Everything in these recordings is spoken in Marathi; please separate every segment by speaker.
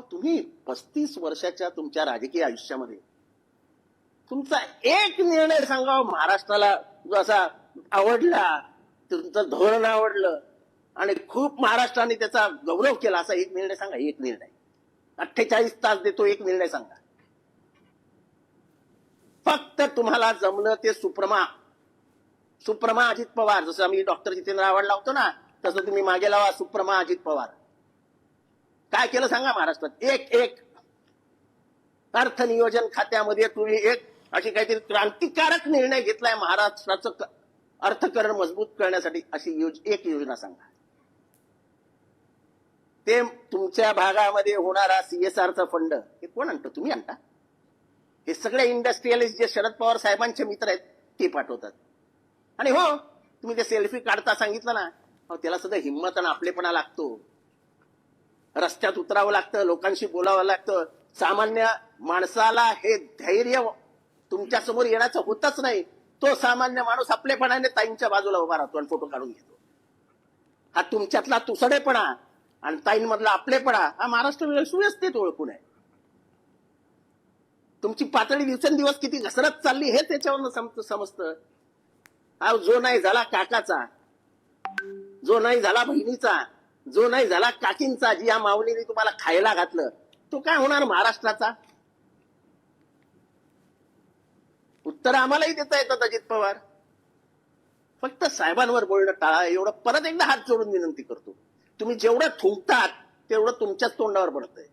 Speaker 1: तुम्ही पस्तीस वर्षाच्या तुमच्या राजकीय आयुष्यामध्ये तुमचा एक निर्णय सांगा महाराष्ट्राला जो असा आवडला तुमचं धोरण आवडलं आणि खूप महाराष्ट्राने त्याचा गौरव केला असा एक निर्णय सांगा एक निर्णय. अठ्ठेचाळीस तास देतो एक निर्णय सांगा. फक्त तुम्हाला जमलं ते सुप्रमा सुप्रमा अजित पवार जसं आम्ही डॉक्टर जितेंद्र आवडला लावतो ना तसं तुम्ही मागे लावा सुप्रमा अजित पवार. काय केलं सांगा महाराष्ट्रात? एक एक. अर्थ नियोजन खात्यामध्ये तुम्ही एक अशी काहीतरी क्रांतिकारक निर्णय घेतलाय महाराष्ट्राचं अर्थकरण मजबूत करण्यासाठी अशी योज एक योजना सांगा. ते तुमच्या भागामध्ये होणारा सीएसआरचा फंड हे कोण आणतं? तुम्ही आणता. हे सगळे इंडस्ट्रियलिस्ट जे शरद पवार साहेबांचे मित्र आहेत ते पाठवतात. आणि हो तुम्ही ते सेल्फी काढता सांगितलं ना त्याला सुद्धा हिंमत आणि आपलेपणा लागतो. रस्त्यात उतरावं लागतं लोकांशी बोलावं लागतं. सामान्य माणसाला हे धैर्य तुमच्यासमोर येण्याचं होतच नाही. तो सामान्य माणूस आपलेपणाने ताईंच्या बाजूला उभा राहतो आणि फोटो काढून घेतो. हा तुमच्यातला तुसडेपणा आणि ताईंमधला आपलेपणा हा महाराष्ट्र सुव्यवस्थित ओळखून आहे. तुमची पातळी दिवसेंदिवस किती घसरत चालली हे त्याच्यावरनं सम- समजतं. हा जो नाही झाला काकाचा जो नाही झाला बहिणीचा जो नाही झाला काकींचा जी या माऊलीने तुम्हाला खायला घातलं तो काय होणार महाराष्ट्राचा? उत्तर आम्हालाही देता येतात अजित पवार. फक्त साहेबांवर बोलणं टाळा एवढं परत एकदा हात जोडून विनंती करतो. तुम्ही जेवढं थुंकतात तेवढं तुमच्याच तोंडावर पडतंय.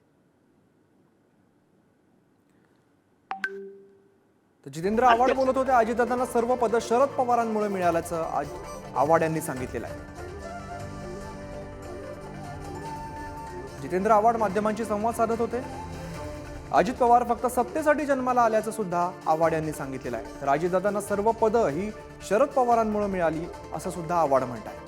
Speaker 2: जितेंद्र आव्हाड बोलत होते अजितदादांना सर्व पद शरद पवारांमुळे मिळाल्याचं आज आव्हाड यांनी सांगितलेलं आहे. जितेंद्र आव्हाड माध्यमांशी संवाद साधत होते. अजित पवार फक्त सत्तेसाठी जन्माला आल्याचं सुद्धा आव्हाड यांनी सांगितलेलं आहे. तर अजितदादांना सर्व पदं ही शरद पवारांमुळे मिळाली असं सुद्धा आव्हाड
Speaker 1: म्हणत आहे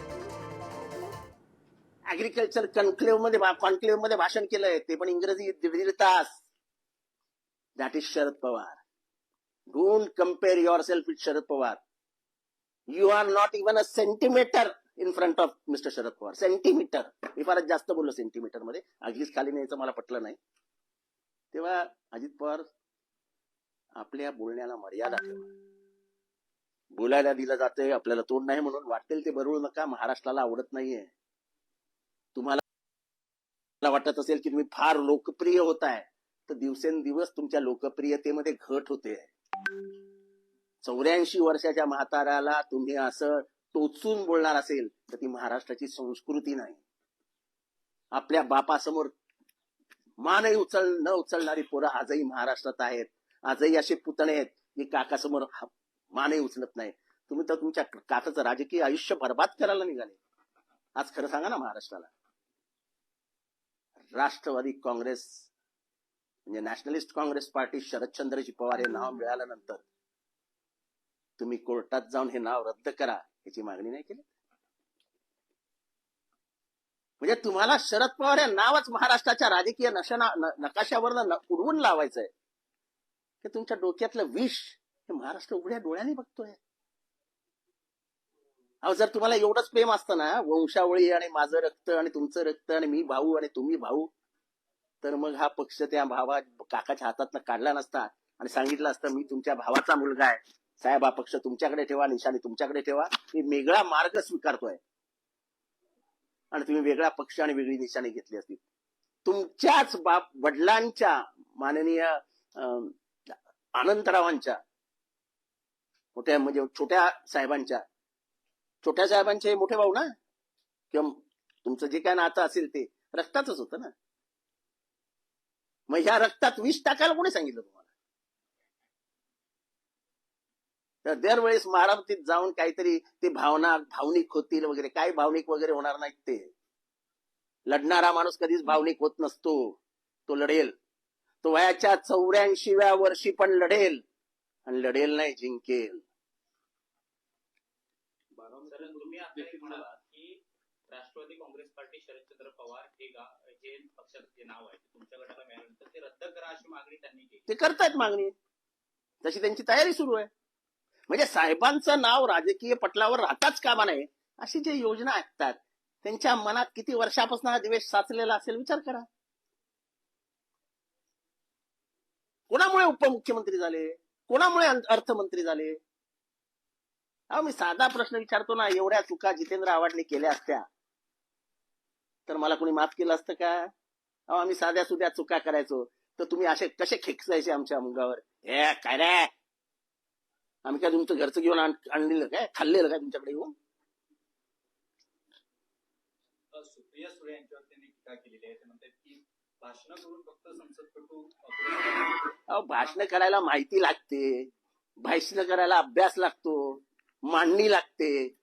Speaker 1: ऍग्रिकल्चर कॉन्क्लेव्हमध्ये कॉन्क्लेव्हमध्ये भाषण केलंय. ते पण इंग्रजी दीड दीड तास. That is Sharad Pawar. Don't compare yourself with Sharad Pawar. You are not even a centimetre in front of mister Sharad Pawar centimetre मी फारच जास्त बोललो सेंटीमीटरमध्ये. अगदीच खाली न्यायचं मला पटलं नाही. तेव्हा अजित पवार आपल्या बोलण्याला मर्यादा ठेवा. बोलायला दिलं जाते आपल्याला तोंड नाही म्हणून. वाटेल ते बरळू नका. महाराष्ट्राला आवडत नाहीये. तुम्हाला वाटत असेल की तुम्ही फार लोकप्रिय होताय तर दिवसेंदिवस तुमच्या लोकप्रियतेमध्ये घट होते. चौऱ्याऐंशी वर्षाच्या म्हाताऱ्याला तुम्ही असं टोचून बोलणार असेल तर ती महाराष्ट्राची संस्कृती नाही. आपल्या बापासमोर मानही उचल न उचलणारी पोरं आजही महाराष्ट्रात आहेत. आजही असे पुतणे आहेत की काकासमोर मानही उचलत नाही. तुम्ही तर तुमच्या काकाचं राजकीय आयुष्य बर्बाद करायला निघाले. आज खरं सांगा ना महाराष्ट्राला. राष्ट्रवादी काँग्रेस म्हणजे Nationalist Congress Party Sharadchandraji Pawar हे नाव मिळाल्यानंतर तुम्ही कोर्टात जाऊन हे नाव रद्द करा. याची मागणी नाही केली. म्हणजे तुम्हाला शरद पवार हे नावच महाराष्ट्राच्या राजकीय नशना न- नकाशावरनं उडवून लावायचंय. की तुमच्या डोक्यातलं विष हे महाराष्ट्र उघड्या डोळ्याने बघतोय. अहो जर तुम्हाला एवढंच प्रेम असतं ना वंशावळी आणि माझं रक्त आणि तुमचं रक्त आणि मी भाऊ आणि तुम्ही भाऊ तर मग हा पक्ष त्या भावा काकाच्या हातातनं काढला नसता आणि सांगितलं असतं मी तुमच्या भावाचा मुलगा आहे. साहेब हा पक्ष तुमच्याकडे ठेवा निशाणी तुमच्याकडे ठेवा. मी वेगळा मार्ग स्वीकारतोय. आणि तुम्ही वेगळा पक्ष आणि वेगळी निशाणी घेतली असती. तुमच्याच बाप वडिलांच्या माननीय अं, मोठ्या म्हणजे छोट्या साहेबांच्या. छोट्या साहेबांचे मोठे भाऊ ना? किंवा तुमचं जे काय नातं असेल ते रक्ताच होतं ना? मग ह्या रक्तात विष टाकायला कोणी सांगितलं तुम्हाला? तर दरवेळेस मारामतीत जाऊन काहीतरी ते भावना भावनिक होतील वगैरे. काय भावनिक वगैरे होणार नाहीत ते. लढणारा माणूस कधीच भावनिक होत नसतो. तो लढेल. तो वयाच्या चौऱ्याऐंशीव्या वर्षी पण लढेल. आणि लढेल नाही जिंकेल.
Speaker 3: राष्ट्रवादी काँग्रेस पार्टी शरदचंद्र पवार हे जे पक्षाचं नाव आहे. तुमच्या गटाला मिळाल्यानंतर ते रद्द करा अशी मागणी त्यांनी केली.
Speaker 1: ते करतायत मागणी. तशी त्यांची तयारी सुरू आहे. म्हणजे साहेबांचं नाव राजकीय पटलावर राहताच कामा नये अशी जे योजना ऐकतात त्यांच्या मनात किती वर्षापासून हा द्वेष साचलेला असेल विचार करा. कोणामुळे उपमुख्यमंत्री झाले? कोणामुळे अर्थमंत्री झाले? अहो मी साधा प्रश्न विचारतो ना एवढ्या चुका जितेंद्र आव्हाडने केल्या असत्या. तर मला कोणी माफ केलं असतं का? अहो आम्ही साध्या सुध्या चुका करायचो तर तुम्ही असे कसे खेकसायचे आमच्या मुंगावर? ए काय रे? आम्ही काय तुमचं घरचं घेऊन आण- आणलेलं काय? खाल्लेलं काय तुमच्याकडे येऊन?
Speaker 4: अ, सुप्रिया सुळे यांच्यावर त्यांनी टीका केलेली आहे. ते म्हणतात की भाषण करून फक्त संसदपटू अ,
Speaker 1: अहो भाषण करायला माहिती लागते. भाषण करायला अभ्यास लागतो. मांडणी लागते.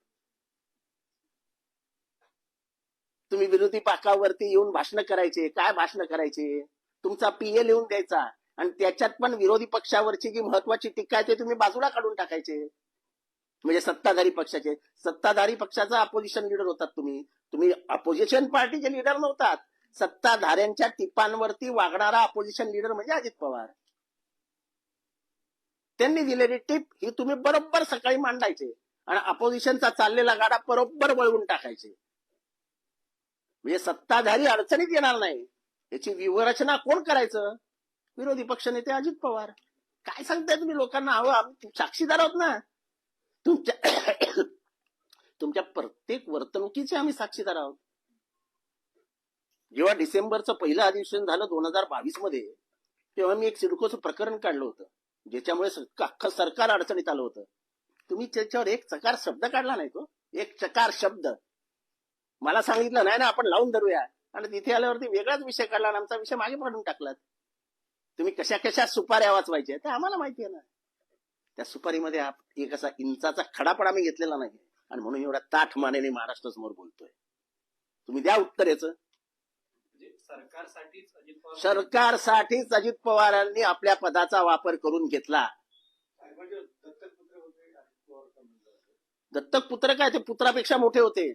Speaker 1: तुम्ही विरोधी पाकावरती येऊन भाषण करायचे. काय भाषण करायचे? तुमचा पीए लिहून द्यायचा. आणि त्याच्यात पण विरोधी पक्षावरची जी महत्वाची टीका आहे ते तुम्ही बाजूला काढून टाकायचे. म्हणजे सत्ताधारी पक्षाचे. सत्ताधारी पक्षाचा अपोजिशन लीडर होतात तुम्ही. तुम्ही अपोजिशन पार्टीचे लीडर नव्हतात. सत्ताधाऱ्यांच्या टिपांवरती वागणारा अपोजिशन लीडर म्हणजे अजित पवार. त्यांनी दिलेली टिप ही तुम्ही बरोबर सकाळी मांडायचे. आणि अपोजिशनचा चाललेला गाडा बरोबर वळवून टाकायचे. म्हणजे सत्ताधारी अडचणीत येणार नाही. याची व्यूहरचना कोण करायचं? विरोधी पक्षनेते अजित पवार. काय सांगताय तुम्ही लोकांना? हवं आम्ही साक्षीदार आहोत ना. तुमच्या तुमच्या प्रत्येक वर्तणुकीचे आम्ही साक्षीदार आहोत. जेव्हा डिसेंबरचं पहिलं अधिवेशन झालं दोन हजार बावीसमध्ये तेव्हा मी एक सिडकोचं प्रकरण काढलं होतं ज्याच्यामुळे अख्खं सरकार अडचणीत आलं होतं. तुम्ही त्याच्यावर एक चकार शब्द काढला नाही तो. एक चकार शब्द. मला सांगितलं नाही ना आपण लावून धरूया. आणि तिथे आल्यावरती वेगळाच विषय काढला आणि आमचा विषय मागे पडून टाकलात. तुम्ही कशा कशा सुपाऱ्या वाचवायच्या? ते आम्हाला माहिती आहे ना. त्या सुपारीमध्ये एक असा इंचाचा खडा पण आम्ही घेतलेला नाही. आणि म्हणून एवढ्या ताठ मानेने महाराष्ट्र समोर बोलतोय. तुम्ही द्या उत्तर याचं.
Speaker 4: म्हणजे सरकारसाठीच अजित
Speaker 1: पवारांनी आपल्या पदाचा वापर करून घेतला.
Speaker 4: म्हणजे.
Speaker 1: दत्तक पुत्र काय? ते पुत्रापेक्षा मोठे होते.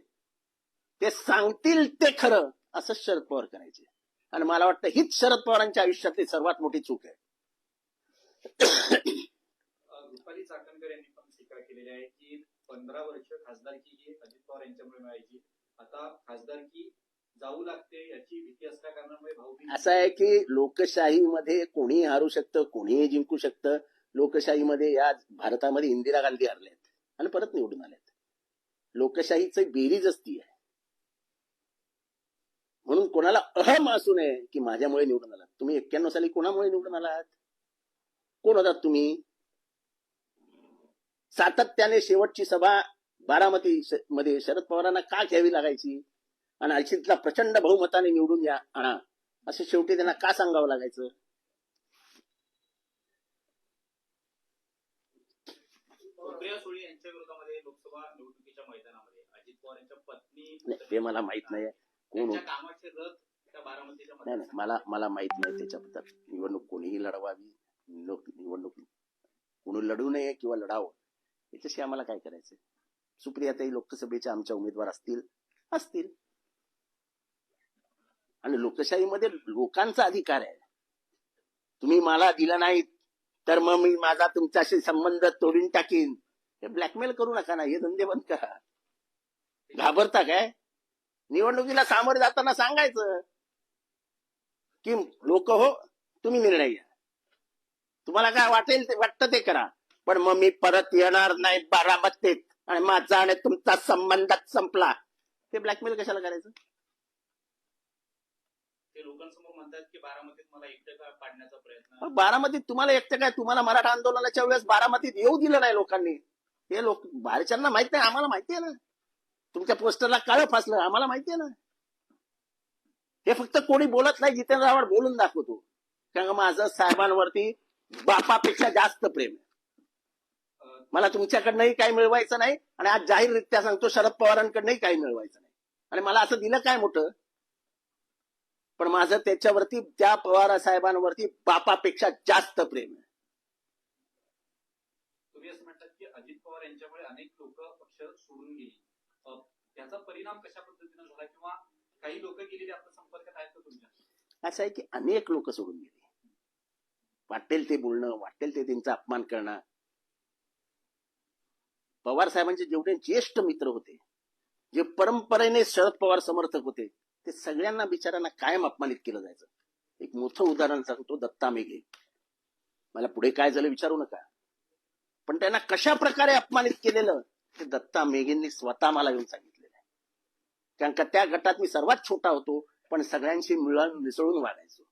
Speaker 1: ते सांगतील ते खरं असं शरद पवार करायचे. आणि मला वाटतं हीच शरद पवारांच्या आयुष्यातली सर्वात मोठी चूक आहे.
Speaker 4: रुपाली चाकणकर यांनी पण टीका केलेली आहे की पंधरा वर्ष खासदारकी ही अजित पवार यांच्यामुळे मिळायची. आता खासदारकी जाऊ लागते याची भीती असल्या कारणामुळे
Speaker 1: असं आहे की लोकशाहीमध्ये कोणीही हारू शकतं कोणीही जिंकू शकतं. लोकशाहीमध्ये या भारतामध्ये इंदिरा गांधी हरल्यात आणि परत निवडून आल्यात लोकशाहीची बेरीज असती आहे म्हणून कोणाला अहम असू नये की माझ्यामुळे निवडून आलात. तुम्ही एक्क्याण्णव साली कोणामुळे निवडून आलात? कोण होतात तुम्ही? सातत्याने शेवटची सभा बारामती मध्ये शरद पवारांना का घ्यावी लागायची? आणि अजितला प्रचंड बहुमताने निवडून या आणा. असं शेवटी त्यांना का सांगावं लागायचं?
Speaker 3: सुप्रिया सुळे यांच्या विरोधामध्ये लोकसभा निवडणुकीच्या मैदानामध्ये अजित पवार यांच्या पत्नी
Speaker 1: नाही, ते मला माहीत नाही कोण
Speaker 3: त्यांच्या
Speaker 1: होत
Speaker 3: कामाचे रथ त्या बारामतीच्या
Speaker 1: नाही नाही. मला मला माहीत नाही त्याच्याबद्दल. निवडणूक कोणीही लढवावी लोक निवडणूक कोणी लढू नये किंवा लढावं याच्याशी आम्हाला काय करायचं सुप्रियाताई लोकसभेच्या आमच्या उमेदवार असतील असतील. आणि लोकशाहीमध्ये लोकांचा अधिकार आहे. तुम्ही मला दिला नाही तर मग मी माझा तुमच्याशी संबंध तोडून टाकीन. हे ब्लॅकमेल करू नका ना हे धंदे बंद करा. घाबरता काय? निवडणुकीला सामोरे जाताना सांगायचं. की लोक हो तुम्ही निर्णय घ्या. तुम्हाला काय वाटेल ते वाटतं ते करा. पण मग मी परत येणार नाही बारामतीत. आणि माझा आणि तुमचा संबंधच संपला. ते ब्लॅकमेल कशाला करायचं?
Speaker 3: ते लोकांसमोर म्हणतात की बारामतीत मला एकटं का पाडण्याचा प्रयत्न
Speaker 1: बारामतीत तुम्हाला एकटं काय? तुम्हाला मराठा आंदोलनाच्या वेळेस बारामतीत येऊ दिलं नाही लोकांनी. हे लोक बाहेरच्यांना माहीत नाही आम्हाला माहिती आहे ना. तुमच्या पोस्टरला काळं फासलं आम्हाला माहिती आहे ना. हे फक्त कोणी बोलत नाही जितेंद्र आव्हाड बोलून दाखवतो. कारण माझं साहेबांवरती बापापेक्षा जास्त प्रेम आहे. मला तुमच्याकडनंही काही मिळवायचं नाही आणि आज जाहीररित्या सांगतो शरद पवारांकडनंही काही मिळवायचं नाही. आणि मला असं दिलं काय मोठं? पण माझं त्याच्यावरती त्या पवार साहेबांवरती बापापेक्षा जास्त प्रेम आहे.
Speaker 4: तुम्ही असं म्हणतात की अजित पवार यांच्यामुळे अनेक लोक पक्ष सोडून गेली. त्याचा परिणाम कशा पद्धतीने झाला किंवा काही लोक गेलेली आपण संपर्कात आहेत का तुमच्या
Speaker 1: असं आहे की अनेक लोक सोडून गेले. वाटेल ते बोलणं वाटेल ते त्यांचा अपमान करणं. पवार साहेबांचे जेवढे ज्येष्ठ मित्र होते जे परंपरेने शरद पवार समर्थक होते ते सगळ्यांना बिचाऱ्यांना कायम अपमानित केलं जायचं. एक मोठं उदाहरण सांगतो दत्ता मेघे. मला पुढे काय झालं विचारू नका. पण त्यांना कशा प्रकारे अपमानित केलेलं ते दत्ता मेघेंनी स्वतः मला येऊन सांगितलेलं आहे. कारण का त्या गटात मी सर्वात छोटा होतो पण सगळ्यांशी मिळून मिसळून वागायचो.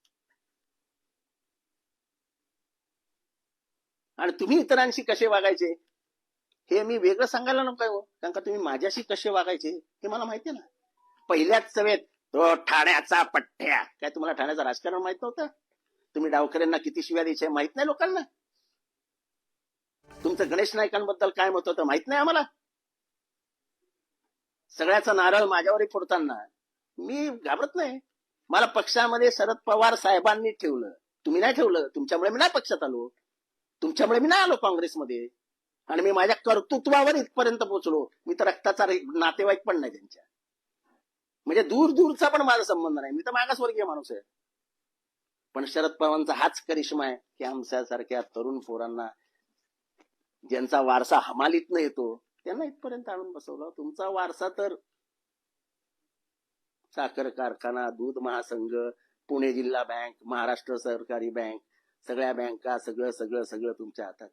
Speaker 1: आणि तुम्ही इतरांशी कसे वागायचे? हे मी वेगळं सांगायला नको हो. कारण का तुम्ही माझ्याशी कसे वागायचे हे मला माहिती ना. पहिल्याच सभेत तो ठाण्याचा पठ्ठ्या. काय तुम्हाला ठाण्याचं राजकारण माहीत नव्हतं? तुम्ही डावकऱ्यांना किती शिव्या द्यायच्या माहीत नाही लोकांना? तुमचं गणेश नायकांबद्दल काय मत होतं माहीत नाही आम्हाला? सगळ्याचा नारळ माझ्यावरही फोडताना. मी घाबरत नाही. मला पक्षामध्ये शरद पवार साहेबांनी ठेवलं. तुम्ही नाही ठेवलं. तुमच्यामुळे मी नाही पक्षात आलो. तुमच्यामुळे मी नाही आलो काँग्रेसमध्ये. आणि मी माझ्या कर्तृत्वावर इथपर्यंत पोहोचलो. मी तर रक्ताचा नातेवाईक पण नाही त्यांच्या. म्हणजे दूर दूरचा पण माझा संबंध नाही. मी तर मागासवर्गीय माणूस आहे. पण शरद पवारांचा हाच करिश्मा आहे की आमच्यासारख्या तरुण पोरांना ज्यांचा वारसा हमालीतनं येतो त्यांना इथपर्यंत आणून बसवलं. तुमचा वारसा तर साखर कारखाना दूध महासंघ पुणे जिल्हा बँक महाराष्ट्र सहकारी बँक सगळ्या बँका सगळं सगळं सगळं तुमच्या हातात.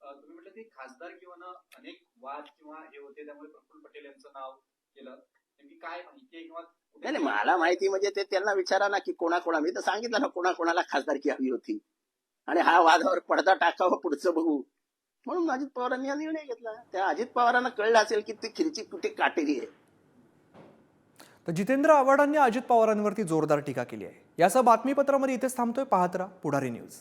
Speaker 4: तुम्ही म्हटलं की खासदार किंवा ना अनेक वाद किंवा हे होते त्यामुळे प्रफुल्ल पटेल यांचं नाव केलं. काय माहिती किंवा
Speaker 1: नाही नाही, मला माहिती म्हणजे ते त्यांना विचारा ना की कोणाकोणा मी तर सांगितलं ना कोणाकोणाला खासदारकी हवी होती. आणि हा वादावर पडदा टाकावा पुढचं बघू. म्हणून अजित पवारांनी हा निर्णय घेतला. त्या अजित पवारांना कळलं असेल की ती खिरची कुठे काटेली आहे.
Speaker 2: तर जितेंद्र आव्हाडांनी अजित पवारांवरती जोरदार टीका केली आहे. याचा बातमीपत्रामध्ये इथेच थांबतोय पाहत राहा पुढारी न्यूज.